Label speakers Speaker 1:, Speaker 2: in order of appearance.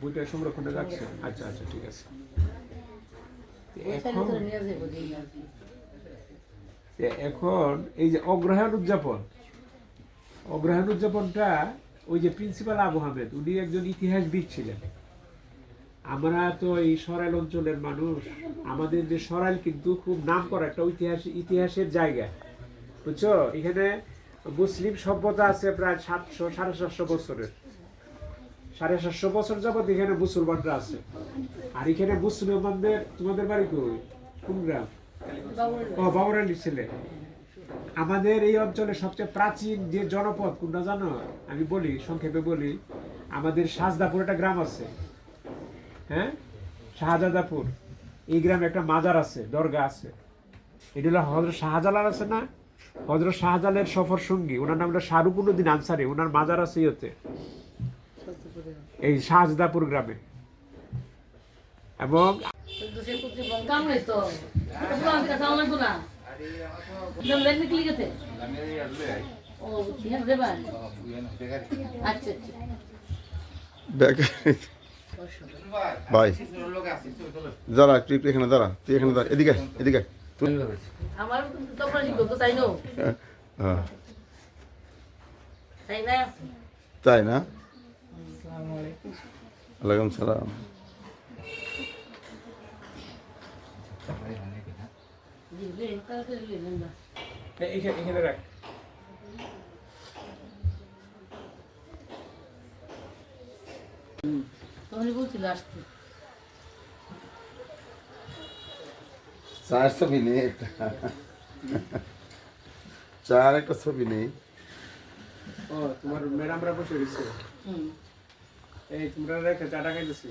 Speaker 1: বইটা সংরক্ষণে রাখছেন আচ্ছা আচ্ছা ঠিক আছে। এখন এখন এই যে অগ্রহায়ণ উদযাপন অগ্রহায়ণ উদযাপনটা ওই যে প্রিন্সিপাল আবু আহমেদ উনি একজন ইতিহাসবিদ ছিলেন। আমরা তো এই সরাইল অঞ্চলের মানুষ আমাদের যে সরাইল কিন্তু খুব নাম করা একটা ঐতিহাস ইতিহাসের জায়গা। বুঝছ? এখানে মুসলিম সভ্যতা আছে প্রায় সাতশো সাড়ে সাতশো বছরের। সাড়ে সাতশো বছর যাবত এখানে মুসলমানরা আছে। আর এখানে মুসলমানদের, তোমাদের বাড়ি কই? কোন গ্রাম? ও বাবুরালির ছেলে। আমাদের এই অঞ্চলে সবচেয়ে প্রাচীন যে জনপদ, কোনটা জানো? আমি বলি, সংক্ষেপে বলি, আমাদের সাজদাপুর একটা গ্রাম আছে। হ্যাঁ? শাহজাদাপুর। এই গ্রামে একটা মাজার আছে, দরগা আছে। এটা হলো হজরত শাহজালাল আছে না? হজরত শাহজালের সফর সঙ্গী ওনার নাম হলো শাহরুকুদ্দিন আনসারি। ওনার মাজার আছে ইয়েতে। এই শাহজাদাপুর গ্রামে। এবং
Speaker 2: আচ্ছা
Speaker 3: ভাই দাঁড়া তুই এখানে দাঁড়া তুই এখানে দাঁড়া এদিকে এদিকে। তুই
Speaker 2: নো?
Speaker 3: হ্যাঁ।
Speaker 2: তাই না?
Speaker 3: ওয়ালাইকুম সালাম।
Speaker 1: এখানে এখানে রাখ।
Speaker 2: তখনই বলছিল আসতে।
Speaker 3: চার ছবি নেই একটা চার একটা ছবি নেই।
Speaker 1: ও তোমার ম্যাডামরা বসে গেছে
Speaker 2: হুম।
Speaker 1: এই তোমরা রেখে চাটা খাইতেছি।